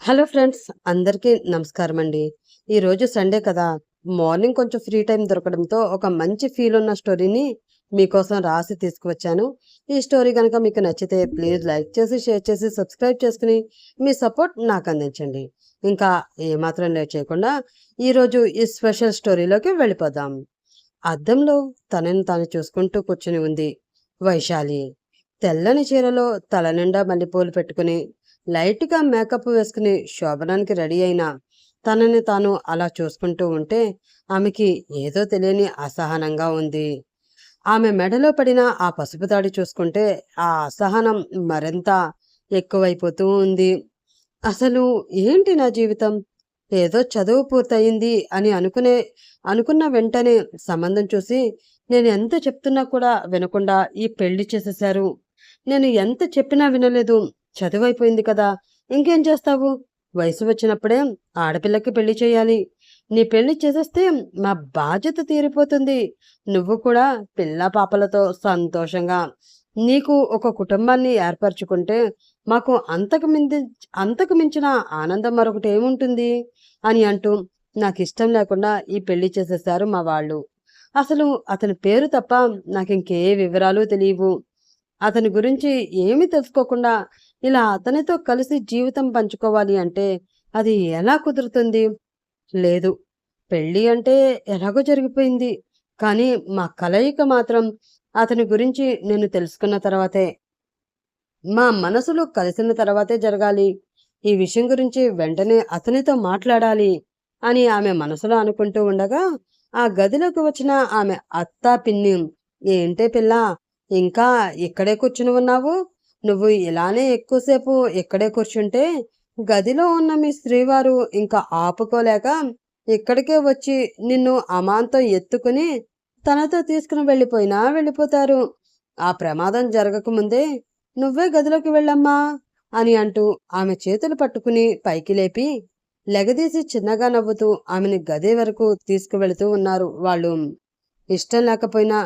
Hello friends అందరికీ నమస్కారం అండి ఈరోజు సండే కదా మార్నింగ్ కొంచెం ఫ్రీ టైం దొరకడంతో ఒక మంచి ఫీల్ ఉన్న స్టోరీని మీకోసం రాసి తీసుకువచ్చాను. ఈ స్టోరీ కనుక మీకు నచ్చితే ప్లీజ్ లైక్ చేసి షేర్ చేసి సబ్స్క్రైబ్ చేసుకుని మీ సపోర్ట్ నాకు అందించండి. ఇంకా ఏమాత్రం లేట్ చేయకుండా ఈరోజు ఈ స్పెషల్ స్టోరీలోకి వెళ్ళిపోదాం. అద్దంలో తనని తాను చూసుకుంటూ కూర్చుని ఉంది వైశాలి. తెల్లని చీరలో తల నిండా మల్లెపూలు పెట్టుకుని లైట్గా మేకప్ వేసుకుని శోభనానికి రెడీ అయినా తనని తాను అలా చూసుకుంటూ ఉంటే ఆమెకి ఏదో తెలియని అసహనంగా ఉంది. ఆమె మెడలో పడిన ఆ పసుపు తాడి చూసుకుంటే ఆ అసహనం మరింత ఎక్కువైపోతూ ఉంది. అసలు ఏంటి నా జీవితం? ఏదో చదువు పూర్తయింది అని అనుకునే అనుకున్న వెంటనే సంబంధం చూసి నేను ఎంత చెప్తున్నా కూడా వినకుండా ఈ పెళ్ళి చేసేశారు. నేను ఎంత చెప్పినా వినలేదు. చదువు అయిపోయింది కదా ఇంకేం చేస్తావు? వయసు వచ్చినప్పుడే ఆడపిల్లకి పెళ్ళి చేయాలి. నీ పెళ్ళి చేసేస్తే మా బాధ్యత తీరిపోతుంది. నువ్వు కూడా పిల్ల పాపలతో సంతోషంగా నీకు ఒక కుటుంబాన్ని ఏర్పరచుకుంటే మాకు అంతకు మించి అంతకు మించిన ఆనందం మరొకటి ఏముంటుంది? అని అంటూ నాకు ఇష్టం లేకుండా ఈ పెళ్ళి చేసేసారు మా వాళ్ళు. అసలు అతని పేరు తప్ప నాకు ఇంకే వివరాలు తెలియవు. అతని గురించి ఏమీ తెలుసుకోకుండా ఇలా అతనితో కలిసి జీవితం పంచుకోవాలి అంటే అది ఎలా కుదురుతుంది? లేదు పెళ్ళి అంటే ఎలాగో జరిగిపోయింది. కానీ మా కలయిక మాత్రం అతని గురించి నేను తెలుసుకున్న తర్వాతే. మా మనసులు కలిసిన తర్వాతే జరగాలి. ఈ విషయం గురించి వెంటనే అతనితో మాట్లాడాలి అని ఆమె మనసులో అనుకుంటూ ఉండగా ఆ గదిలోకి వచ్చిన ఆమె అత్తా పిన్ని ఏంటే పిల్ల ఇంకా ఇక్కడే కూర్చుని ఉన్నావు? నువ్వు ఇలానే ఎక్కువసేపు ఇక్కడే కూర్చుంటే గదిలో ఉన్న మీ స్త్రీవారు ఇంకా ఆపుకోలేక ఇక్కడికే వచ్చి నిన్ను అమాంతం ఎత్తుకుని తనతో తీసుకుని వెళ్ళిపోయినా వెళ్ళిపోతారు. ఆ ప్రమాదం జరగకముందే నువ్వే గదిలోకి వెళ్ళమ్మా అని అంటూ ఆమె చేతులు పట్టుకుని పైకి లేపి లెగదీసి చిన్నగా నవ్వుతూ ఆమెని గది వరకు తీసుకువెళుతూ ఉన్నారు వాళ్ళు. ఇష్టం లేకపోయినా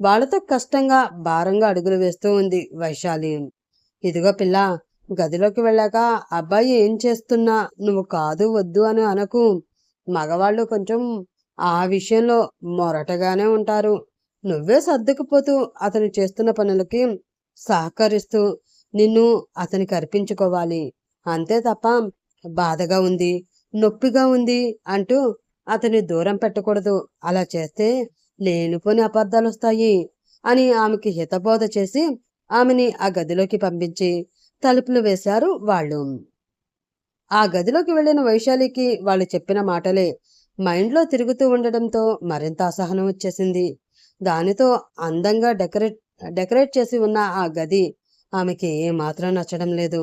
వాళ్ళతో కష్టంగా భారంగా అడుగులు వేస్తూ ఉంది వైశాలి. ఇదిగో పిల్ల గదిలోకి వెళ్ళాక అబ్బాయి ఏం చేస్తున్నా నువ్వు కాదు వద్దు అని అనకు. మగవాళ్ళు కొంచెం ఆ విషయంలో మొరటగానే ఉంటారు. నువ్వే సర్దుకుపోతూ అతను చేస్తున్న పనులకి సహకరిస్తూ నిన్ను అతనికి అర్పించుకోవాలి అంతే తప్ప బాధగా ఉంది నొప్పిగా ఉంది అంటూ అతని దూరం పెట్టకూడదు. అలా చేస్తే లేనిపోని అబద్ధాలు వస్తాయి అని ఆమెకి హితబోధ చేసి ఆమెని ఆ గదిలోకి పంపించి తలుపులు వేశారు వాళ్ళు. ఆ గదిలోకి వెళ్ళిన వైశాలికి వాళ్ళు చెప్పిన మాటలే మైండ్లో తిరుగుతూ ఉండడంతో మరింత అసహనం వచ్చేసింది. దానితో అందంగా డెకరేట్ డెకరేట్ చేసి ఉన్న ఆ గది ఆమెకి ఏమాత్రం నచ్చడం లేదు.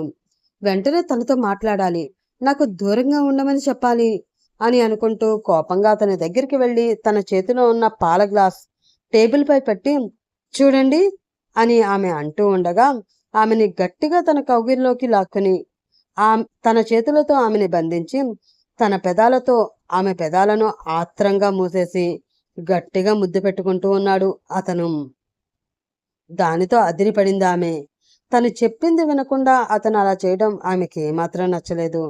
వెంటనే తనతో మాట్లాడాలి నాకు దూరంగా ఉండమని చెప్పాలి అని అనుకుంటూ కోపంగా అతని దగ్గరికి వెళ్ళి తన చేతిలో ఉన్న పాల గ్లాస్ టేబుల్పై పెట్టి చూడండి అని ఆమె అంటూ ఉండగా ఆమెని గట్టిగా తన కౌగిల్లోకి లాక్కుని ఆ తన చేతులతో ఆమెని బంధించి తన పెదాలతో ఆమె పెదాలను ఆత్రంగా మూసేసి గట్టిగా ముద్దు పెట్టుకుంటూ ఉన్నాడు అతను. దానితో అదిరిపడింది ఆమె. తను చెప్పింది వినకుండా అతను అలా చేయడం ఆమెకి ఏమాత్రం నచ్చలేదు.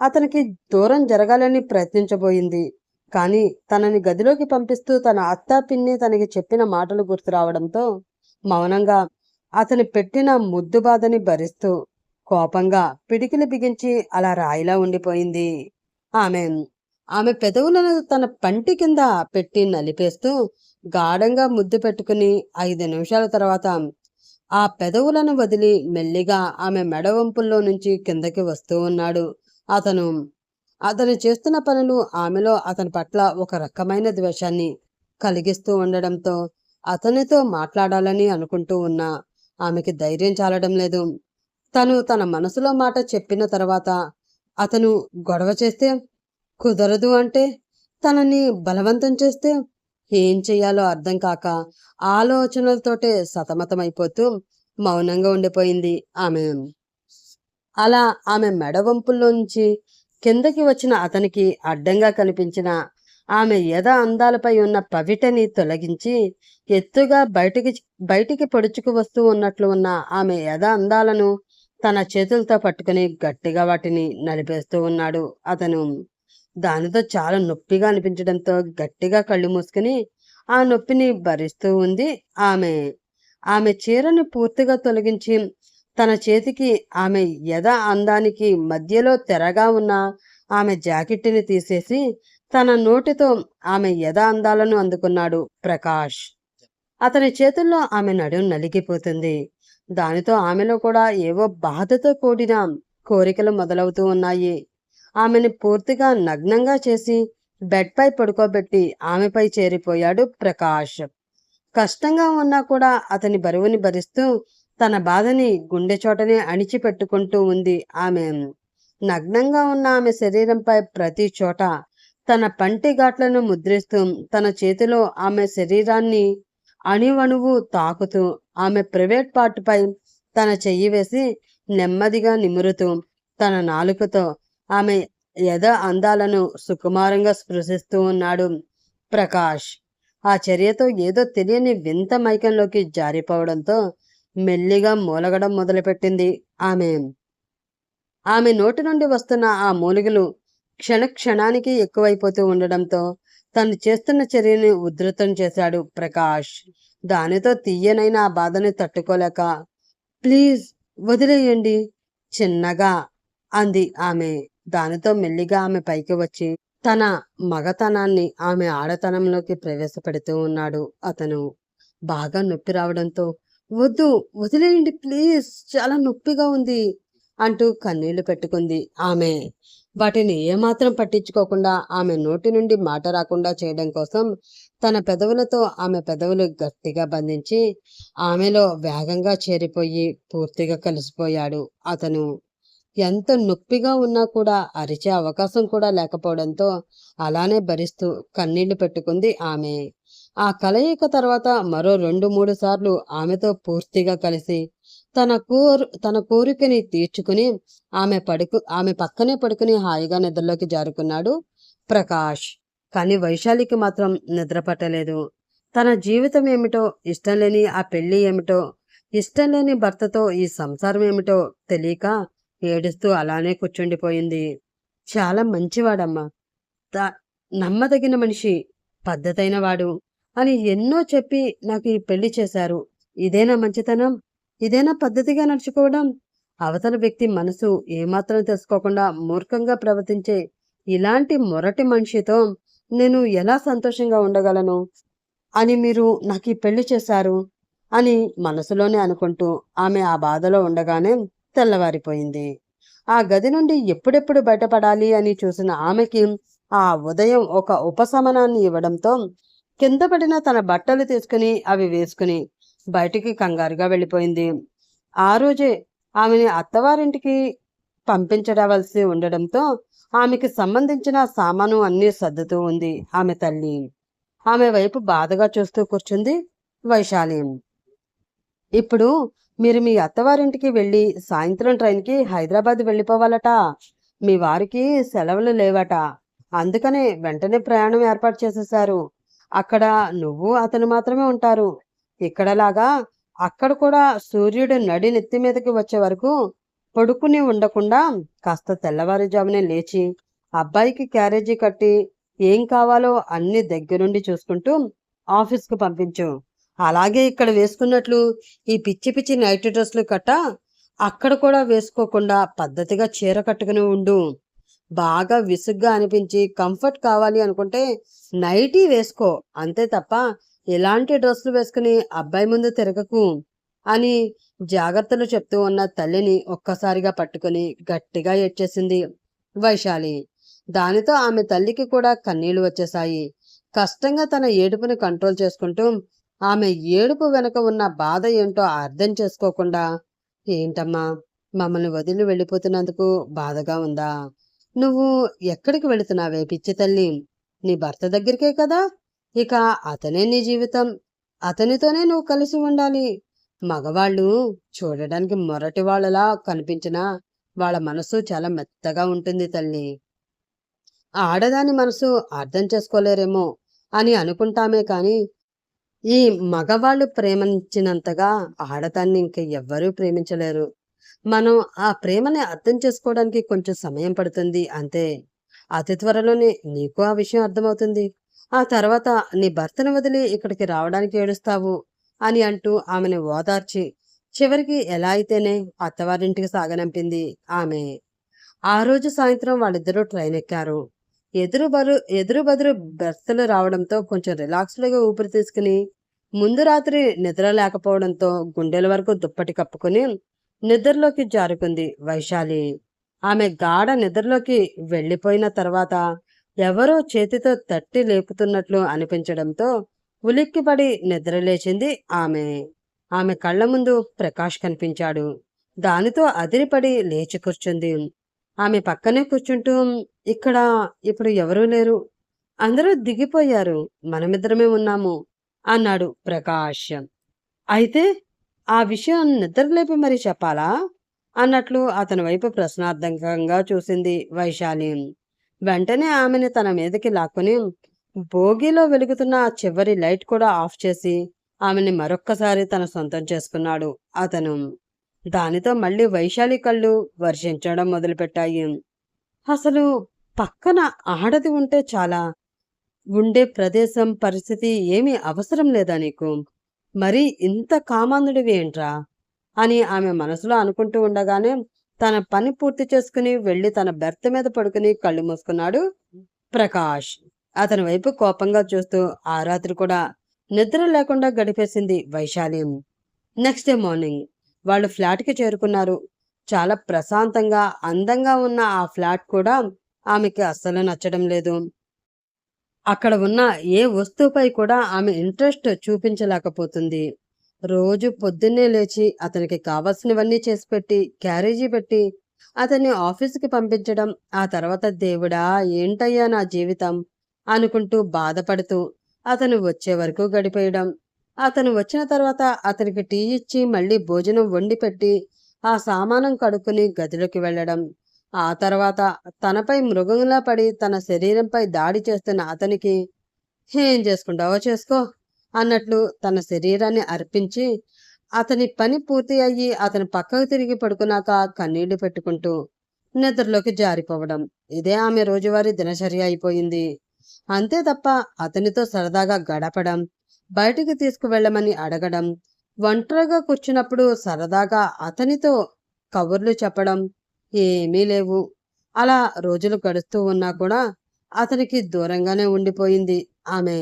అతనికి దూరం జరగాలని ప్రయత్నించబోయింది. కానీ తనని గదిలోకి పంపిస్తూ తన అత్తా పిన్ని తనకి చెప్పిన మాటలు గుర్తు రావడంతో మౌనంగా అతను పెట్టిన ముద్దు బాధని భరిస్తూ కోపంగా పిడికిలు బిగించి అలా రాయిలా ఉండిపోయింది. ఆమె ఆమె పెదవులను తన పంటి కింద పెట్టి నలిపేస్తూ గాఢంగా ముద్దు పెట్టుకుని ఐదు నిమిషాల తర్వాత ఆ పెదవులను వదిలి మెల్లిగా ఆమె మెడవంపుల్లో నుంచి కిందకి వస్తూ ఉన్నాడు. అతను అతను చేస్తున్న పనులు ఆమెలో అతని పట్ల ఒక రకమైన ద్వేషాన్ని కలిగిస్తూ ఉండడంతో అతనితో మాట్లాడాలని అనుకుంటూ ఉన్నా. ఆమెకి ధైర్యం చాలడం లేదు. తను తన మనసులో మాట చెప్పిన తర్వాత అతను గొడవ చేస్తే కుదరదు అంటే తనని బలవంతం చేస్తే ఏం చెయ్యాలో అర్థం కాక ఆలోచనలతోటే సతమతమైపోతూ మౌనంగా ఉండిపోయింది ఆమె. అలా ఆమె మెడవంపుల్లోంచి కిందకి వచ్చిన అతనికి అడ్డంగా కనిపించిన ఆమె ఎద అందాలపై ఉన్న పవిటని తొలగించి ఎత్తుగా బయటికి బయటికి పొడుచుకు వస్తూ ఉన్నట్లు ఉన్న ఆమె ఎద అందాలను తన చేతులతో పట్టుకుని గట్టిగా వాటిని నలిపేస్తూ ఉన్నాడు. అతను దానితో చాలా నొప్పిగా అనిపించడంతో గట్టిగా కళ్ళు మూసుకుని ఆ నొప్పిని భరిస్తూ ఉంది. ఆమె ఆమె చీరను పూర్తిగా తొలగించి తన చేతికి ఆమె ఎద అందానికి మధ్యలో తెరగా ఉన్న ఆమె జాకెట్ని తీసేసి తన నోటితో ఆమె ఎద అందాలను అందుకున్నాడు ప్రకాష్. అతని చేతుల్లో ఆమె నడుం నలిగిపోతుంది. దానితో ఆమెలో కూడా ఏవో బాధతో కూడిన కోరికలు మొదలవుతూ ఉన్నాయి. ఆమెను పూర్తిగా నగ్నంగా చేసి బెడ్పై పడుకోబెట్టి ఆమెపై చేరిపోయాడు ప్రకాష్. కష్టంగా ఉన్నా కూడా అతని బరువుని భరిస్తూ తన బాధని గుండె చోటనే అణిచిపెట్టుకుంటూ ఉంది ఆమె. నగ్నంగా ఉన్న ఆమె శరీరంపై ప్రతి చోట తన పంటి ఘాట్లను ముద్రిస్తూ తన చేతిలో ఆమె శరీరాన్ని అణువణువు తాకుతూ ఆమె ప్రైవేట్ పార్ట్పై తన చెయ్యి వేసి నెమ్మదిగా నిమురుతూ తన నాలుకతో ఆమె యథ అందాలను సుకుమారంగా స్పృశిస్తూ ఉన్నాడు ప్రకాష్. ఆ చర్యతో ఏదో తెలియని వింత మైకంలోకి జారిపోవడంతో మెల్లిగా మూలగడం మొదలుపెట్టింది ఆమె. ఆమె నోటి నుండి వస్తున్న ఆ మూలికలు క్షణ క్షణానికి ఎక్కువైపోతూ ఉండడంతో తను చేస్తున్న చర్యని ఉధృతం చేశాడు ప్రకాష్. దానితో తీయనైన ఆ బాధని తట్టుకోలేక ప్లీజ్ వదిలేయండి చిన్నగా అంది ఆమె. దానితో మెల్లిగా ఆమె పైకి వచ్చి తన మగతనాన్ని ఆమె ఆడతనంలోకి ప్రవేశపెడుతూ ఉన్నాడు. అతను బాగా నొప్పి రావడంతో వద్దు వదిలేయండి ప్లీజ్ చాలా నొప్పిగా ఉంది అంటూ కన్నీళ్ళు పెట్టుకుంది ఆమె. వాటిని ఏమాత్రం పట్టించుకోకుండా ఆమె నోటి నుండి మాట రాకుండా చేయడం కోసం తన పెదవులతో ఆమె పెదవులు గట్టిగా బంధించి ఆమెలో వేగంగా చేరిపోయి పూర్తిగా కలిసిపోయాడు. అతను ఎంత నొప్పిగా ఉన్నా కూడా అరిచే అవకాశం కూడా లేకపోవడంతో అలానే భరిస్తూ కన్నీళ్ళు పెట్టుకుంది ఆమె. ఆ కలయిక తర్వాత మరో రెండు మూడు సార్లు ఆమెతో పూర్తిగా కలిసి తన కోరు తన కోరికని తీర్చుకుని ఆమె పడుకు ఆమె పక్కనే పడుకుని హాయిగా నిద్రలోకి జారుకున్నాడు ప్రకాష్. కానీ వైశాలికి మాత్రం నిద్ర పట్టలేదు. తన జీవితం ఏమిటో ఇష్టం లేని ఆ పెళ్ళి ఏమిటో ఇష్టం లేని భర్తతో ఈ సంసారం ఏమిటో తెలియక ఏడుస్తూ అలానే కూర్చుండిపోయింది. చాలా మంచివాడమ్మా. త- నమ్మదగిన మనిషి పద్ధతైన వాడు అని ఎన్నో చెప్పి నాకు ఈ పెళ్ళి చేశారు. ఇదేనా మంచితనం? ఇదేనా పద్ధతిగా నడుచుకోవడం అవతల వ్యక్తి మనసు ఏమాత్రం తెలుసుకోకుండా మూర్ఖంగా ప్రవర్తించే ఇలాంటి మొరటి మనిషితో నేను ఎలా సంతోషంగా ఉండగలను? అని మీరు నాకు ఈ పెళ్ళి చేశారు అని మనసులోనే అనుకుంటూ ఆమె ఆ బాధలో ఉండగానే తెల్లవారిపోయింది. ఆ గది నుండి ఎప్పుడెప్పుడు బయటపడాలి అని చూసిన ఆమెకి ఆ ఉదయం ఒక ఉపశమనాన్ని ఇవ్వడంతో కింద పడిన తన బట్టలు తీసుకుని అవి వేసుకుని బయటికి కంగారుగా వెళ్ళిపోయింది. ఆ రోజే ఆమెని అత్తవారింటికి పంపించడవలసి ఉండడంతో ఆమెకి సంబంధించిన సామాను అన్నీ సర్దుతూ ఉంది ఆమె తల్లి. ఆమె వైపు బాధగా చూస్తూ కూర్చుంది వైశాలి. ఇప్పుడు మీరు మీ అత్తవారింటికి వెళ్ళి సాయంత్రం ట్రైన్కి హైదరాబాద్ వెళ్ళిపోవాలట. మీ వారికి సెలవులు లేవట. అందుకనే వెంటనే ప్రయాణం ఏర్పాటు చేసేశారు. అక్కడ నువ్వు అతను మాత్రమే ఉంటారు. ఇక్కడలాగా అక్కడ కూడా సూర్యుడు నడి నెత్తి మీదకి వచ్చే వరకు పడుకుని ఉండకుండా కాస్త తెల్లవారుజామునే లేచి అబ్బాయికి క్యారేజీ కట్టి ఏం కావాలో అన్ని దగ్గరుండి చూసుకుంటూ ఆఫీస్కు పంపించు. అలాగే ఇక్కడ వేసుకున్నట్లు ఈ పిచ్చి పిచ్చి నైట్ డ్రెస్లు కట్ట అక్కడ కూడా వేసుకోకుండా పద్ధతిగా చీర కట్టుకుని ఉండు. బాగా విసుగ్గా అనిపించి కంఫర్ట్ కావాలి అనుకుంటే నైటీ వేసుకో అంతే తప్ప ఇలాంటి డ్రెస్సులు వేసుకుని అబ్బాయి ముందు తిరగకు అని జాగ్రత్తలు చెప్తూ ఉన్న తల్లిని ఒక్కసారిగా పట్టుకుని గట్టిగా ఏడ్చేసింది వైశాలి. దానితో ఆమె తల్లికి కూడా కన్నీళ్ళు వచ్చేశాయి. కష్టంగా తన ఏడుపుని కంట్రోల్ చేసుకుంటూ ఆమె ఏడుపు వెనక ఉన్న బాధ ఏంటో అర్థం చేసుకోకుండా ఏంటమ్మా మమ్మల్ని వదిలి వెళ్ళిపోతున్నందుకు బాధగా ఉందా? నువ్వు ఎక్కడికి వెళుతున్నావే పిచ్చి తల్లి? నీ భర్త దగ్గరికే కదా? ఇక అతనే నీ జీవితం. అతనితోనే నువ్వు కలిసి ఉండాలి. మగవాళ్ళు చూడడానికి మొరటి వాళ్ళలా కనిపించినా వాళ్ళ మనసు చాలా మెత్తగా ఉంటుంది తల్లి. ఆడదాని మనసు అర్థం చేసుకోలేరేమో అని అనుకుంటామే కాని ఈ మగవాళ్ళు ప్రేమించినంతగా ఆడదాన్ని ఇంక ఎవ్వరూ ప్రేమించలేరు. మనం ఆ ప్రేమని అర్థం చేసుకోవడానికి కొంచెం సమయం పడుతుంది అంతే. అతి త్వరలోనే నీకు ఆ విషయం అర్థమవుతుంది. ఆ తర్వాత నీ భర్తను వదిలి ఇక్కడికి రావడానికి ఏడుస్తావు? అని అంటూ ఆమెను ఓదార్చి చివరికి ఎలా అయితేనే అత్తవారింటికి సాగనంపింది ఆమె. ఆ రోజు సాయంత్రం వాళ్ళిద్దరూ ట్రైన్ ఎక్కారు. ఎదురు బరు ఎదురు బదురు బెర్తలు రావడంతో కొంచెం రిలాక్స్డ్గా ఊపిరి తీసుకుని ముందు రాత్రి నిద్ర లేకపోవడంతో గుండెల వరకు దుప్పటి కప్పుకుని నిద్రలోకి జారుకుంది వైశాలి. ఆమె గాఢ నిద్రలోకి వెళ్ళిపోయిన తర్వాత ఎవరో చేతితో తట్టి లేపుతున్నట్లు అనిపించడంతో ఉలిక్కిపడి నిద్రలేచింది ఆమె. ఆమె కళ్ళ ముందు ప్రకాష్ కనిపించాడు. దానితో అదిరిపడి లేచి కూర్చుంది. ఆమె పక్కనే కూర్చుంటూ ఇక్కడ ఇప్పుడు ఎవరూ లేరు. అందరూ దిగిపోయారు. మనమిద్దరమే ఉన్నాము అన్నాడు ప్రకాష్. అయితే ఆ విషయం నిద్రలేపి మరి చెప్పాలా? అన్నట్లు అతని వైపు ప్రశ్నార్థకంగా చూసింది వైశాలి. వెంటనే ఆమెని తన మీదకి లాక్కుని భోగిలో వెలుగుతున్న ఆ చివరి లైట్ కూడా ఆఫ్ చేసి ఆమెని మరొక్కసారి తన సొంతం చేసుకున్నాడు. అతను దానితో మళ్ళీ వైశాలి కళ్ళు వర్షించడం మొదలుపెట్టాయి. అసలు పక్కన ఆడది ఉంటే చాలా ఉండే ప్రదేశం పరిస్థితి ఏమీ అవసరం లేదా నీకు? మరి ఇంత కామాంధుడివి ఏంట్రా? అని ఆమె మనసులో అనుకుంటూ ఉండగానే తన పని పూర్తి చేసుకుని వెళ్ళి తన బెర్త్ మీద పడుకుని కళ్ళు మూసుకున్నాడు ప్రకాష్. అతని వైపు కోపంగా చూస్తూ ఆ రాత్రి కూడా నిద్ర లేకుండా గడిపేసింది వైశాలి. నెక్స్ట్ డే మార్నింగ్ వాళ్ళు ఫ్లాట్కి చేరుకున్నారు. చాలా ప్రశాంతంగా అందంగా ఉన్న ఆ ఫ్లాట్ కూడా ఆమెకి అస్సలు నచ్చడం లేదు. అక్కడ ఉన్న ఏ వస్తువుపై కూడా ఆమె ఇంట్రెస్ట్ చూపించలేకపోతుంది. రోజు పొద్దున్నే లేచి అతనికి కావలసినవన్నీ చేసి పెట్టి క్యారేజీ పెట్టి అతన్ని ఆఫీసుకి పంపించడం ఆ తర్వాత దేవుడా ఏంటయ్యా నా జీవితం? అనుకుంటూ బాధపడుతూ అతను వచ్చే వరకు గడిపేయడం. అతను వచ్చిన తర్వాత అతనికి టీ ఇచ్చి మళ్ళీ భోజనం వండి పెట్టి ఆ సామానం కడుక్కుని గదిలోకి వెళ్ళడం. ఆ తర్వాత తనపై మృగంలా పడి తన శరీరంపై దాడి చేస్తున్న అతనికి ఏం చేసుకుంటావో చేసుకో అన్నట్లు తన శరీరాన్ని అర్పించి అతని పని పూర్తి అయ్యి అతని పక్కకు తిరిగి పడుకున్నాక కన్నీళ్ళు పెట్టుకుంటూ నిద్రలోకి జారిపోవడం. ఇదే ఆమె రోజువారీ దినచర్య అయిపోయింది. అంతే తప్ప అతనితో సరదాగా గడపడం బయటికి తీసుకువెళ్ళమని అడగడం ఒంటరిగా కూర్చున్నప్పుడు సరదాగా అతనితో కబుర్లు చెప్పడం ఏమీ లేవు. అలా రోజులు గడుస్తూ ఉన్నా కూడా అతనికి దూరంగానే ఉండిపోయింది ఆమె.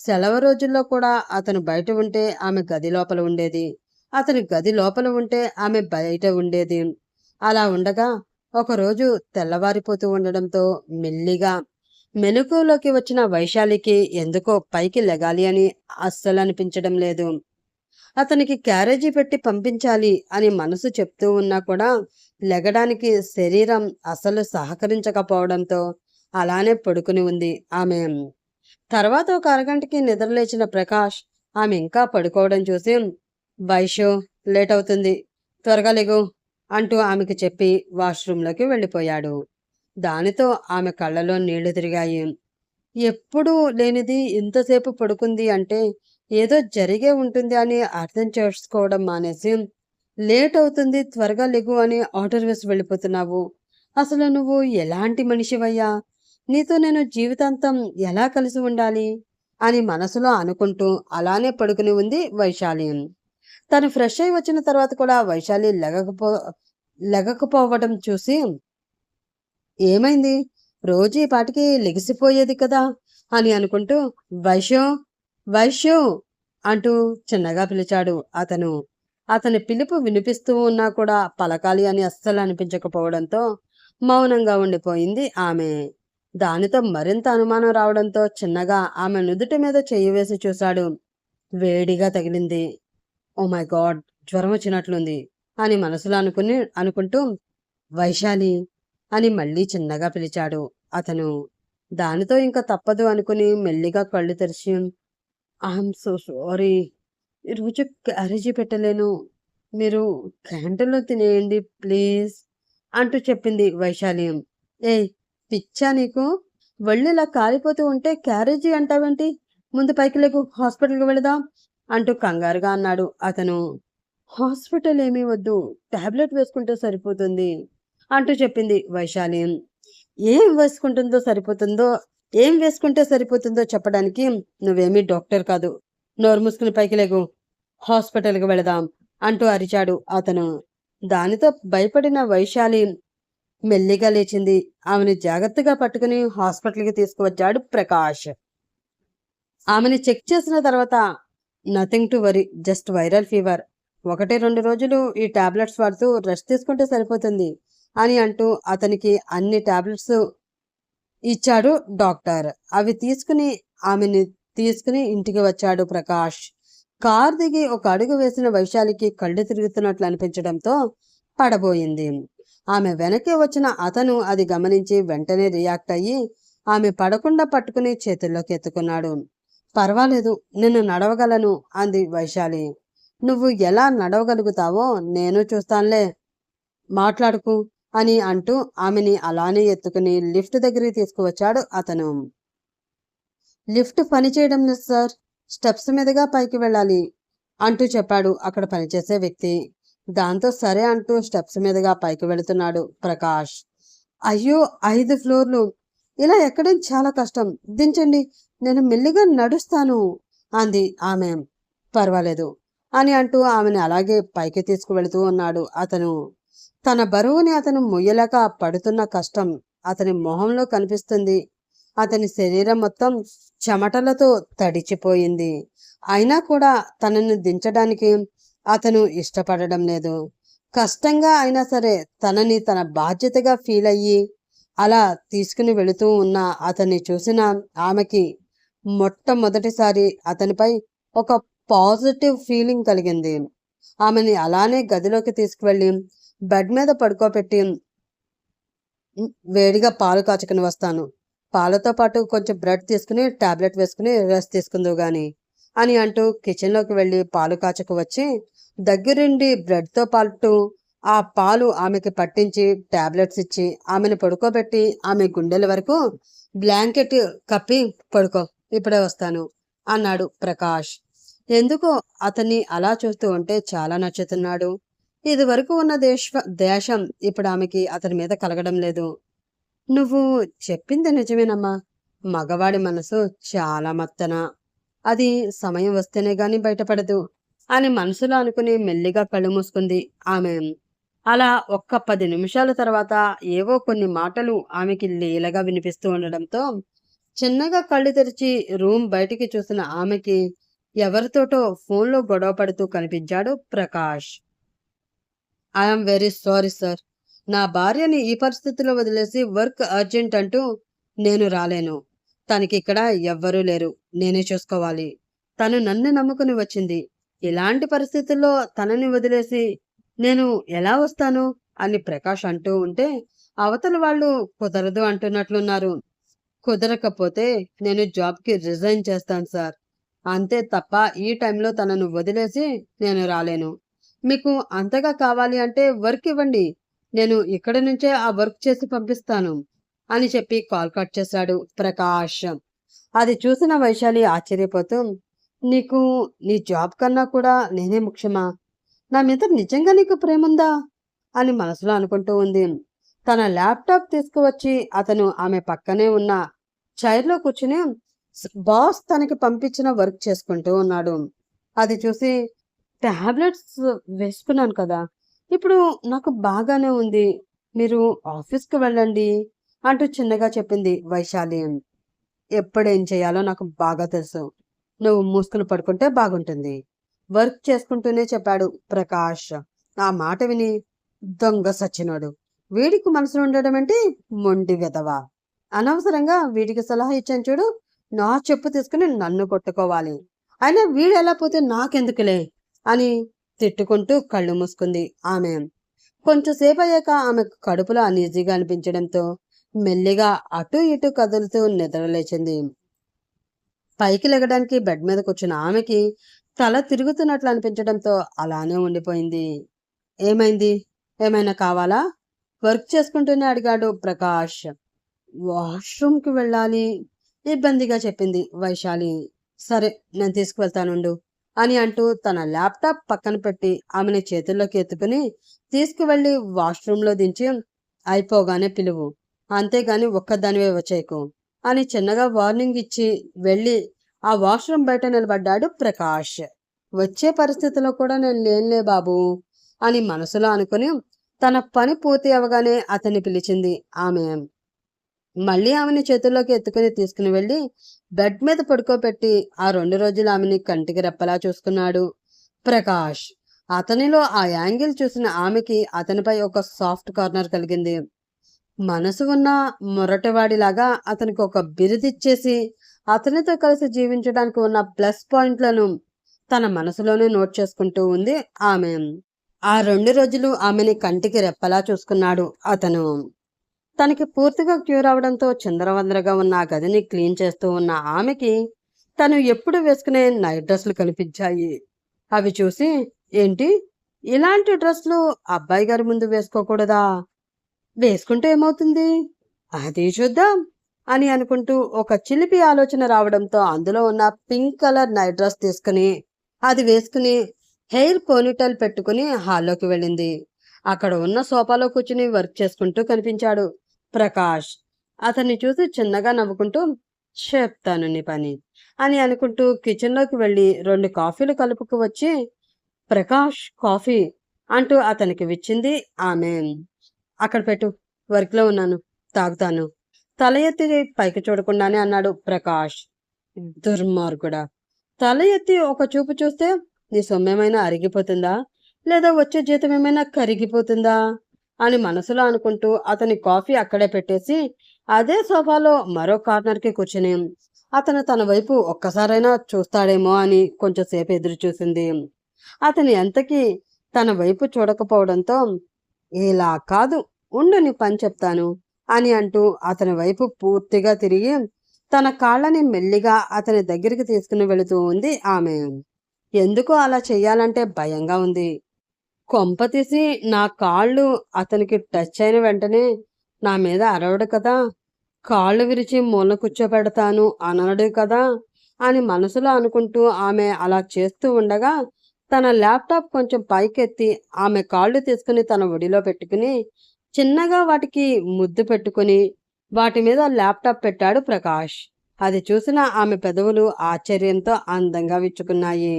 సెలవు రోజుల్లో కూడా అతను బయట ఉంటే ఆమె గది లోపల ఉండేది. అతని గది లోపల ఉంటే ఆమె బయట ఉండేది. అలా ఉండగా ఒకరోజు తెల్లవారిపోతూ ఉండడంతో మెల్లిగా మెనుకులోకి వచ్చిన వైశాలికి ఎందుకో పైకి లెగాలి అని అస్సలు అనిపించడం లేదు. అతనికి క్యారేజీ పెట్టి పంపించాలి అని మనసు చెప్తూ ఉన్నా కూడా లెగడానికి శరీరం అసలు సహకరించకపోవడంతో అలానే పడుకుని ఉంది ఆమె. తర్వాత ఒక అరగంటకి నిద్రలేచిన ప్రకాష్ ఆమె ఇంకా పడుకోవడం చూసి వైషో లేట్ అవుతుంది త్వరగా లేగు అంటూ ఆమెకి చెప్పి వాష్రూంలోకి వెళ్ళిపోయాడు. దానితో ఆమె కళ్ళలో నీళ్ళు తిరిగాయి. ఎప్పుడూ లేనిది ఇంతసేపు పడుకుంది అంటే ఏదో జరిగే ఉంటుంది అని అర్థం చేసుకోవడం మానేసి లేట్ అవుతుంది త్వరగా లెగు అని ఆర్డర్ వేసి వెళ్ళిపోతున్నావు. అసలు నువ్వు ఎలాంటి మనిషివయ్యా? నీతో నేను జీవితాంతం ఎలా కలిసి ఉండాలి? అని మనసులో అనుకుంటూ అలానే పడుకుని ఉంది వైశాలి. తను ఫ్రెష్ అయి వచ్చిన తర్వాత కూడా వైశాలి లెగకపో లెగకపోవడం చూసి ఏమైంది? రోజు ఈ పాటికి లెగిసిపోయేది కదా? అని అనుకుంటూ వైశ్యో వైశ్యో అంటూ చిన్నగా పిలిచాడు అతను. అతని పిలుపు వినిపిస్తూ ఉన్నా కూడా పలకాలి అని అస్సలు అనిపించకపోవడంతో మౌనంగా ఉండిపోయింది ఆమె. దానితో మరింత అనుమానం రావడంతో చిన్నగా ఆమె నుదుటి మీద చెయ్యి వేసి చూశాడు. వేడిగా తగిలింది. ఓ మై గాడ్ జ్వరం వచ్చినట్లుంది అని మనసులో అనుకుని అనుకుంటూ వైశాలి అని మళ్ళీ చిన్నగా పిలిచాడు. అతను దానితో ఇంకా తప్పదు అనుకుని మెల్లిగా కళ్ళు తెరిచి ఐఎమ్ సో సారీ. ఈరోజు క్యారేజీ పెట్టలేను. మీరు క్యాంటీన్లో తినేయండి ప్లీజ్ అంటూ చెప్పింది వైశాలి. ఏ పిచ్చా నీకు? ఒళ్ళు ఇలా కాలిపోతూ ఉంటే క్యారేజీ అంటావేంటి? ముందు పైకి లేకు హాస్పిటల్కి వెళదాం అంటూ కంగారుగా అన్నాడు అతను. హాస్పిటల్ ఏమీ వద్దు టాబ్లెట్ వేసుకుంటే సరిపోతుంది అంటూ చెప్పింది వైశాలి. ఏం వేసుకుంటుందో సరిపోతుందో ఏం వేసుకుంటే సరిపోతుందో చెప్పడానికి నువ్వేమీ డాక్టర్ కాదు. నోరు మూసుకుని పైకి లేకు హాస్పిటల్కి వెళదాం అంటూ అరిచాడు అతను. దానితో భయపడిన వైశాలి మెల్లిగా లేచింది. ఆమెను జాగ్రత్తగా పట్టుకుని హాస్పిటల్కి తీసుకువచ్చాడు ప్రకాష్. ఆమెని చెక్ చేసిన తర్వాత nothing to worry just viral fever. ఒకటి రెండు రోజులు ఈ టాబ్లెట్స్ వాడుతూ రెస్ట్ తీసుకుంటే సరిపోతుంది అని అంటూ అతనికి అన్ని టాబ్లెట్స్ ఇచ్చాడు డాక్టర్. అవి తీసుకుని ఆమెని తీసుకుని ఇంటికి వచ్చాడు ప్రకాష్. కార్ దిగి ఒక అడుగు వేసిన వైశాలికి కళ్ళు తిరుగుతున్నట్లు అనిపించడంతో పడబోయింది. ఆమె వెనక్కి వచ్చిన అతను అది గమనించి వెంటనే రియాక్ట్ అయ్యి ఆమె పడకుండా పట్టుకుని చేతుల్లోకి ఎత్తుకున్నాడు. పర్వాలేదు నేను నడవగలను అంది వైశాలి. నువ్వు ఎలా నడవగలుగుతావో నేను చూస్తానులే. మాట్లాడుకు అని అంటూ ఆమెని అలానే ఎత్తుకుని లిఫ్ట్ దగ్గరికి తీసుకువచ్చాడు అతను. లిఫ్ట్ పనిచేయడం లేదు సార్. స్టెప్స్ మీదుగా పైకి వెళ్ళాలి అంటూ చెప్పాడు అక్కడ పనిచేసే వ్యక్తి. దాంతో సరే అంటూ స్టెప్స్ మీదుగా పైకి వెళుతున్నాడు ప్రకాష్. అయ్యో ఐదు ఫ్లోర్లు. ఇలా ఎక్కడం చాలా కష్టం. దించండి నేను మెల్లిగా నడుస్తాను అంది ఆమె. పర్వాలేదు అని అంటూ ఆమెను అలాగే పైకి తీసుకువెళుతూ ఉన్నాడు అతను. తన బరువుని అతను మొయ్యలేక పడుతున్న కష్టం అతని మొహంలో కనిపిస్తుంది. అతని శరీరం మొత్తం చెమటలతో తడిచిపోయింది. అయినా కూడా తనను దించడానికి అతను ఇష్టపడడం లేదు. కష్టంగా అయినా సరే తనని తన బాధ్యతగా ఫీల్ అయ్యి అలా తీసుకుని వెళుతూ ఉన్న అతన్ని చూసిన ఆమెకి మొట్టమొదటిసారి అతనిపై ఒక పాజిటివ్ ఫీలింగ్ కలిగింది. ఆమెని అలానే గదిలోకి తీసుకువెళ్ళి బెడ్ మీద పడుకోబెట్టి వేడిగా పాలు కాచుకుని వస్తాను. పాలతో పాటు కొంచెం బ్రెడ్ తీసుకుని టాబ్లెట్ వేసుకుని రెస్ట్ తీసుకుందువు గాని అని అంటూ కిచెన్లోకి వెళ్ళి పాలు కాచకు వచ్చి దగ్గరుండి బ్రెడ్తో పాటు ఆ పాలు ఆమెకి పట్టించి టాబ్లెట్స్ ఇచ్చి ఆమెను పడుకోబెట్టి ఆమె గుండెల వరకు బ్లాంకెట్ కప్పి పడుకో ఇప్పుడే వస్తాను అన్నాడు ప్రకాష్. ఎందుకో అతన్ని అలా చూస్తూ ఉంటే చాలా నచ్చుతున్నాడు. ఇది వరకు ఉన్న దేశ దేశం ఇప్పుడు ఆమెకి అతని మీద కలగడం లేదు. నువ్వు చెప్పింది నిజమేనమ్మా. మగవాడి మనసు చాలా మత్తన. అది సమయం వస్తేనే గాని బయటపడదు. అని మనసులో అనుకుని మెల్లిగా కళ్ళు మూసుకుంది. ఆమె అలా ఒక్క పది నిమిషాల తర్వాత ఏవో కొన్ని మాటలు ఆమెకి లీలగా వినిపిస్తూ ఉండడంతో చిన్నగా కళ్ళు తెరిచి రూమ్ బయటికి చూసిన ఆమెకి ఎవరితోటో ఫోన్లో గొడవ పడుతూ కనిపించాడు Prakash. I'm very sorry sir నా భార్యని ఈ పరిస్థితిలో వదిలేసి వర్క్ అర్జెంట్ అంటూ నేను రాలేను. తనకి ఇక్కడ ఎవ్వరూ లేరు. నేనే చూసుకోవాలి. తను నన్ను నమ్ముకుని వచ్చింది. ఇలాంటి పరిస్థితుల్లో తనని వదిలేసి నేను ఎలా వస్తాను? అని ప్రకాష్ అంటూ ఉంటే అవతల వాళ్ళు కుదరదు అంటున్నట్లున్నారు. కుదరకపోతే నేను జాబ్కి రిజైన్ చేస్తాను సార్. అంతే తప్ప ఈ టైంలో తనను వదిలేసి నేను రాలేను. మీకు అంతగా కావాలి అంటే వర్క్ ఇవ్వండి. నేను ఇక్కడి నుంచే ఆ వర్క్ చేసి పంపిస్తాను. అని చెప్పి కాల్ కట్ చేశాడు ప్రకాశం అది చూసిన వైశాలి ఆశ్చర్యపోతూ నీకు నీ జాబ్ కన్నా కూడా నేనే ముఖ్యమా? నా మీద నిజంగా నీకు ప్రేముందా? అని మనసులో అనుకుంటూ ఉంది. తన ల్యాప్టాప్ తీసుకువచ్చి అతను ఆమె పక్కనే ఉన్న చైర్లో కూర్చుని బాస్ తనకి పంపించిన వర్క్ చేసుకుంటూ ఉన్నాడు. అది చూసి టాబ్లెట్స్ వేసుకున్నాను కదా ఇప్పుడు నాకు బాగానే ఉంది. మీరు ఆఫీస్కి వెళ్ళండి అంటూ చిన్నగా చెప్పింది వైశాలి. ఎప్పుడేం చేయాలో నాకు బాగా తెలుసు. నువ్వు మూసుకుని పడుకుంటే బాగుంటుంది. వర్క్ చేసుకుంటూనే చెప్పాడు ప్రకాష్. ఆ మాట విని దొంగ సచ్చినోడు. వీడికి మనసు ఉండడం అంటే మొండి వెదవా అనవసరంగా వీడికి సలహా ఇచ్చాను చూడు. నా చెప్పు తీసుకుని నన్ను కొట్టుకోవాలి. అయినా వీడు ఎలా పోతే నాకెందుకులే? అని తిట్టుకుంటూ కళ్ళు మూసుకుంది ఆమె. కొంచెంసేపు అయ్యాక ఆమె కడుపులో అనీజీగా అనిపించడంతో మెల్లిగా అటు ఇటు కదులుతూ నిద్రలేచింది. పైకి లెగడానికి బెడ్ మీద కూర్చున్న ఆమెకి తల తిరుగుతున్నట్లు అనిపించడంతో అలానే ఉండిపోయింది. ఏమైంది? ఏమైనా కావాలా? వర్క్ చేసుకుంటూనే అడిగాడు ప్రకాష్. వాష్రూమ్కి వెళ్ళాలి ఇబ్బందిగా చెప్పింది వైశాలి. సరే నేను తీసుకువెళ్తానుండు అని అంటూ తన ల్యాప్టాప్ పక్కన పెట్టి ఆమెని చేతుల్లోకి ఎత్తుకుని తీసుకువెళ్ళి వాష్రూమ్లో దించి అయిపోగానే పిలువు. అంతేగాని ఒక్కదానివే వచ్చేయకు. అని చిన్నగా వార్నింగ్ ఇచ్చి వెళ్ళి ఆ వాష్రూమ్ బయట నిలబడ్డాడు ప్రకాష్. వచ్చే పరిస్థితిలో కూడా నేను లేనులే బాబు అని మనసులో అనుకుని తన పని పూర్తి అవగానే అతన్ని పిలిచింది ఆమె. మళ్ళీ ఆమెని చేతుల్లోకి ఎత్తుకుని తీసుకుని వెళ్ళి బెడ్ మీద పడుకోబెట్టి ఆ రెండు రోజులు ఆమెని కంటికి రెప్పలా చూసుకున్నాడు ప్రకాష్. అతనిలో ఆ యాంగిల్ చూసిన ఆమెకి అతనిపై ఒక సాఫ్ట్ కార్నర్ కలిగింది. మనసు ఉన్న మొరటివాడిలాగా అతనికి ఒక బిరుదిచ్చేసి అతనితో కలిసి జీవించడానికి ఉన్న ప్లస్ పాయింట్లను తన మనసులోనే నోట్ చేసుకుంటూ ఉంది ఆమె. ఆ రెండు రోజులు ఆమెని కంటికి రెప్పలా చూసుకున్నాడు అతను. తనకి పూర్తిగా క్యూర్ అవడంతో చిందరవందరగా ఉన్న ఆ గదిని క్లీన్ చేస్తూ ఉన్న ఆమెకి తను ఎప్పుడు వేసుకునే నైట్ డ్రెస్సులు కనిపించాయి. అవి చూసి ఏంటి? ఇలాంటి డ్రెస్సులు అబ్బాయి గారి ముందు వేసుకోకూడదా? వేసుకుంటే ఏమవుతుంది? అది చూద్దాం అని అనుకుంటూ ఒక చిలిపి ఆలోచన రావడంతో అందులో ఉన్న పింక్ కలర్ నైట్ డ్రెస్ తీసుకుని అది వేసుకుని హెయిర్ పోనీటైల్ పెట్టుకుని హాల్లోకి వెళ్ళింది. అక్కడ ఉన్న సోఫాలో కూర్చుని వర్క్ చేసుకుంటూ కనిపించాడు ప్రకాష్. అతన్ని చూసి చిన్నగా నవ్వుకుంటూ చెప్తాను నీ పని అని అనుకుంటూ కిచెన్లోకి వెళ్ళి రెండు కాఫీలు కలుపుకు వచ్చి ప్రకాష్ కాఫీ అంటూ అతనికి విచ్చింది ఆమె. అక్కడ పెట్టు వర్క్లో ఉన్నాను తాగుతాను. తల ఎత్తి పైకి చూడకుండానే అన్నాడు ప్రకాష్. దుర్మార్గుడా. తల ఎత్తి ఒక చూపు చూస్తే నీ సొమ్మేమైనా అరిగిపోతుందా? లేదా వచ్చే జీతం ఏమైనా కరిగిపోతుందా? అని మనసులో అనుకుంటూ అతని కాఫీ అక్కడే పెట్టేసి అదే సోఫాలో మరో కార్నర్కి కూర్చుని అతను తన వైపు ఒక్కసారైనా చూస్తాడేమో అని కొంచెంసేపు ఎదురు చూసింది. అతను ఎంతకీ తన వైపు చూడకపోవడంతో ఇలా కాదు ఉండు నీ పని చెప్తాను అని అంటూ అతని వైపు పూర్తిగా తిరిగి తన కాళ్ళని మెల్లిగా అతని దగ్గరికి తీసుకుని వెళుతూ ఉంది ఆమె. ఎందుకు అలా చెయ్యాలంటే భయంగా ఉంది. కొంప తీసి నా కాళ్ళు అతనికి టచ్ అయిన వెంటనే నా మీద అరవడు కదా. కాళ్ళు విరిచి మూల కూర్చోబెడతాను అనడు కదా అని మనసులో అనుకుంటూ ఆమె అలా చేస్తూ ఉండగా తన ల్యాప్టాప్ కొంచెం పైకెత్తి ఆమె కాళ్ళు తీసుకుని తన ఒడిలో పెట్టుకుని చిన్నగా వాటికి ముద్దు పెట్టుకుని వాటి మీద ల్యాప్టాప్ పెట్టాడు ప్రకాష్. అది చూసిన ఆమె పెదవులు ఆశ్చర్యంతో అందంగా విచ్చుకున్నాయి.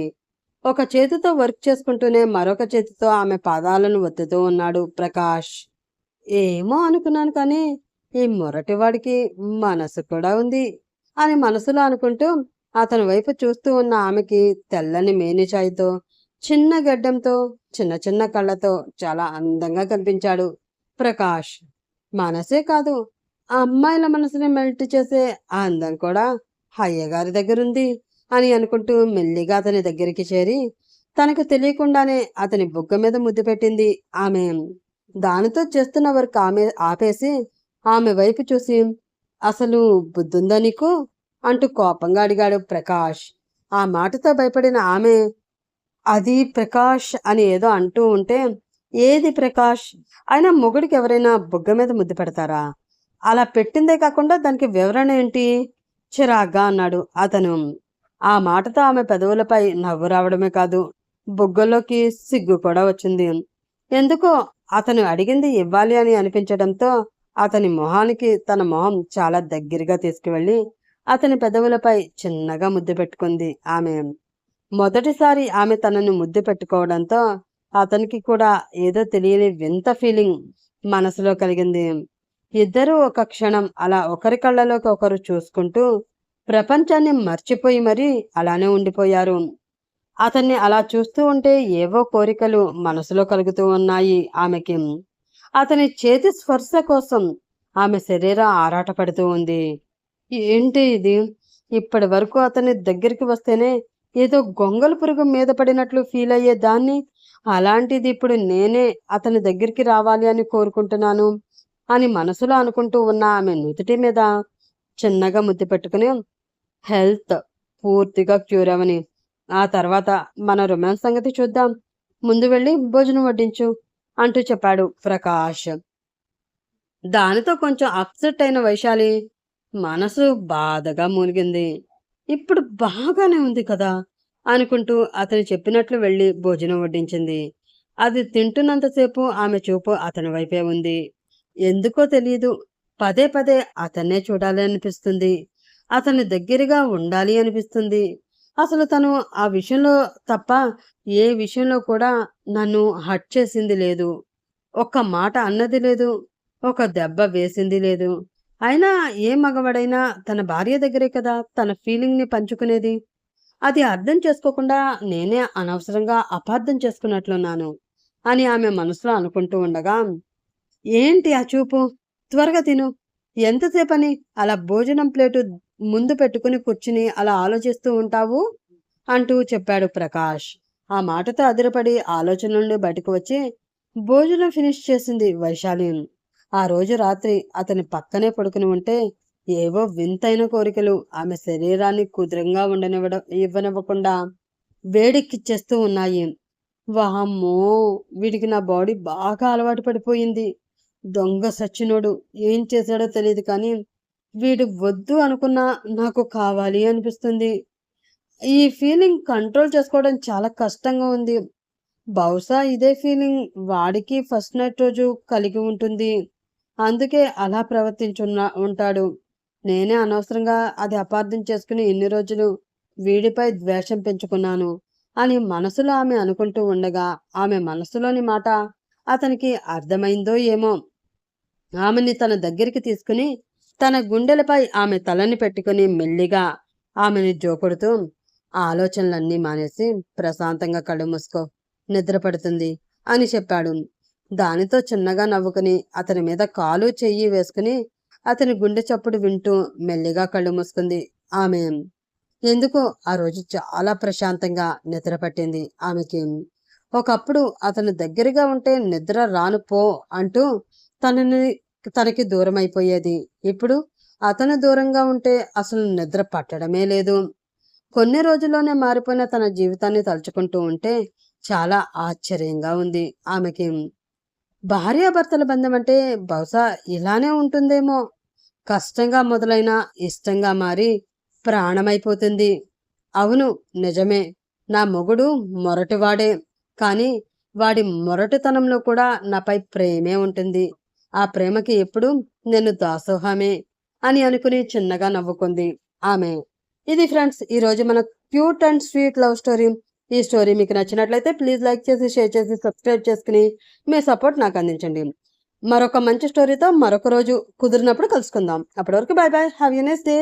ఒక చేతితో వర్క్ చేసుకుంటూనే మరొక చేతితో ఆమె పాదాలను ఒత్తుతూ ఉన్నాడు ప్రకాష్. ఏమో అనుకున్నాను కానీ ఈ మొరటివాడికి మనసు కూడా ఉంది అని మనసులో అనుకుంటూ అతని వైపు చూస్తూ ఉన్న ఆమెకి తెల్లని మేనిచాయితో చిన్న గడ్డంతో చిన్న చిన్న కళ్ళతో చాలా అందంగా కనిపించాడు. ప్రకాష్. మనసే కాదు ఆ అమ్మాయిల మనసుని మెల్ట్ చేసే ఆ అందం కూడా అయ్య గారి దగ్గరుంది అని అనుకుంటూ మెల్లిగా అతని దగ్గరికి చేరి తనకు తెలియకుండానే అతని బుగ్గ మీద ముద్దు పెట్టింది. ఆమె దానితో చేస్తున్న వర్క్ ఆమె ఆపేసి ఆమె వైపు చూసి అసలు బుద్ధుందా నీకు? అంటూ కోపంగా అడిగాడు ప్రకాష్. ఆ మాటతో భయపడిన ఆమె అది ప్రకాష్ అని ఏదో అంటూ ఉంటే ఏది ప్రకాష్? అయినా మొగుడికి ఎవరైనా బుగ్గ మీద ముద్దు పెడతారా? అలా పెట్టిందే కాకుండా దానికి వివరణ ఏంటి? చిరాగ్గా అన్నాడు అతను. ఆ మాటతో ఆమె పెదవులపై నవ్వు రావడమే కాదు బుగ్గలోకి సిగ్గు కూడా వచ్చింది. ఎందుకో అతను అడిగింది ఇవ్వాలి అని అనిపించడంతో అతని మొహానికి తన మొహం చాలా దగ్గరగా తీసుకువెళ్ళి అతని పెదవులపై చిన్నగా ముద్దు పెట్టుకుంది ఆమె. మొదటిసారి ఆమె తనని ముద్దు పెట్టుకోవడంతో అతనికి కూడా ఏదో తెలియని వింత ఫీలింగ్ మనసులో కలిగింది. ఇద్దరూ ఒక క్షణం అలా ఒకరి కళ్ళలోకి ఒకరు చూసుకుంటూ ప్రపంచాన్ని మర్చిపోయి మరీ అలానే ఉండిపోయారు. అతన్ని అలా చూస్తూ ఉంటే ఏవో కోరికలు మనసులో కలుగుతూ ఉన్నాయి ఆమెకి. అతని చేతి స్పర్శ కోసం ఆమె శరీరం ఆరాటపడుతూ ఉంది. ఏంటి ఇది? ఇప్పటి వరకు అతని దగ్గరికి వస్తేనే ఏదో గొంగల పురుగు మీద పడినట్లు ఫీల్ అయ్యే దాన్ని అలాంటిది ఇప్పుడు నేనే అతని దగ్గరికి రావాలి అని కోరుకుంటున్నాను అని మనసులో అనుకుంటూ ఉన్న ఆమె నుదుటి మీద చిన్నగా ముద్దు పెట్టుకుని హెల్త్ పూర్తిగా క్యూర్ అవని. ఆ తర్వాత మన రొమాన్స్ సంగతి చూద్దాం. ముందు వెళ్ళి భోజనం వడ్డించు అంటూ చెప్పాడు ప్రకాష్. దానితో కొంచెం అప్సెట్ అయిన వైశాలి మనసు బాధగా మూలిగింది. ఇప్పుడు బాగానే ఉంది కదా. అనుకుంటూ అతను చెప్పినట్లు వెళ్ళి భోజనం వడ్డించింది. అది తింటున్నంతసేపు ఆమె చూపు అతని వైపే ఉంది. ఎందుకో తెలియదు పదే పదే అతన్నే చూడాలి అనిపిస్తుంది. అతని దగ్గరగా ఉండాలి అనిపిస్తుంది. అసలు తను ఆ విషయంలో తప్ప ఏ విషయంలో కూడా నన్ను హట్ చేసింది లేదు. ఒక్క మాట అన్నది లేదు. ఒక దెబ్బ వేసింది లేదు. అయినా ఏ మగవాడైనా తన భార్య దగ్గరే కదా తన ఫీలింగ్ని పంచుకునేది? అది అర్థం చేసుకోకుండా నేనే అనవసరంగా అపార్థం చేసుకున్నట్లున్నాను అని ఆమె మనసులో అనుకుంటూ ఉండగా ఏంటి ఆ చూపు? త్వరగా తిను. ఎంతసేపని అలా భోజనం ప్లేటు ముందు పెట్టుకుని కూర్చుని అలా ఆలోచిస్తూ ఉంటావు? అంటూ చెప్పాడు ప్రకాష్. ఆ మాటతో అదిరపడి ఆలోచన నుండి బయటకు వచ్చి భోజనం ఫినిష్ చేసింది వైశాలి. ఆ రోజు రాత్రి అతని పక్కనే పడుకుని ఉంటే ఏవో వింతైన కోరికలు. ఆమె శరీరాన్ని కుదురంగా ఉండనివ్వడం ఇవ్వనివ్వకుండా వేడెక్కిచ్చేస్తూ ఉన్నాయి. వామ్మో! వీడికి నా బాడీ బాగా అలవాటు పడిపోయింది. దొంగ సచ్చినోడు ఏం చేశాడో తెలియదు కానీ వీడు వద్దు అనుకున్నా నాకు కావాలి అనిపిస్తుంది. ఈ ఫీలింగ్ కంట్రోల్ చేసుకోవడం చాలా కష్టంగా ఉంది. బహుశా ఇదే ఫీలింగ్ వాడికి ఫస్ట్ నైట్ రోజు కలిగి ఉంటుంది. అందుకే అలా ప్రవర్తించున్న ఉంటాడు. నేనే అనవసరంగా అది అపార్థం చేసుకుని ఇన్ని రోజులు వీడిపై ద్వేషం పెంచుకున్నాను అని మనసులో ఆమె అనుకుంటూ ఉండగా ఆమె మనసులోని మాట అతనికి అర్థమైందో ఏమో. ఆమెని తన దగ్గరికి తీసుకుని తన గుండెలపై ఆమె తలని పెట్టుకుని మెల్లిగా ఆమెని జోకొడుతూ ఆలోచనలన్నీ మానేసి ప్రశాంతంగా కళ్ళు మూసుకో నిద్రపడుతుంది అని చెప్పాడు. దానితో చిన్నగా నవ్వుకుని అతని మీద కాలు చెయ్యి వేసుకుని అతని గుండె చప్పుడు వింటూ మెల్లిగా కళ్ళు మూసుకుంది. ఆమె ఎందుకో ఆ రోజు చాలా ప్రశాంతంగా నిద్ర పట్టింది. ఆమెకి ఒకప్పుడు అతను దగ్గరగా ఉంటే నిద్ర రాను పో అంటూ తనని తనకి దూరం అయిపోయేది. ఇప్పుడు అతను దూరంగా ఉంటే అసలు నిద్ర పట్టడమే లేదు. కొన్ని రోజుల్లోనే మారిపోయిన తన జీవితాన్ని తలుచుకుంటూ ఉంటే చాలా ఆశ్చర్యంగా ఉంది. ఆమెకి భార్యాభర్తల బంధం అంటే బహుశా ఇలానే ఉంటుందేమో. కష్టంగా మొదలైన ఇష్టంగా మారి ప్రాణమైపోతుంది. అవును నిజమే. నా మొగుడు మొరటివాడే. కానీ వాడి మొరటితనంలో కూడా నాపై ప్రేమే ఉంటుంది. ఆ ప్రేమకి ఎప్పుడు నేను దాసోహమే అని అనుకుని చిన్నగా నవ్వుకుంది ఆమె. ఇది ఫ్రెండ్స్ ఈరోజు మన cute and sweet love story ఈ స్టోరీ మీకు నచ్చినట్లయితే ప్లీజ్ లైక్ చేసి షేర్ చేసి సబ్స్క్రైబ్ చేసుకుని మీ సపోర్ట్ నాకు అందించండి. మరొక మంచి స్టోరీతో మరొక రోజు కుదిరినప్పుడు కలుసుకుందాం. అప్పటి వరకు bye bye have you next day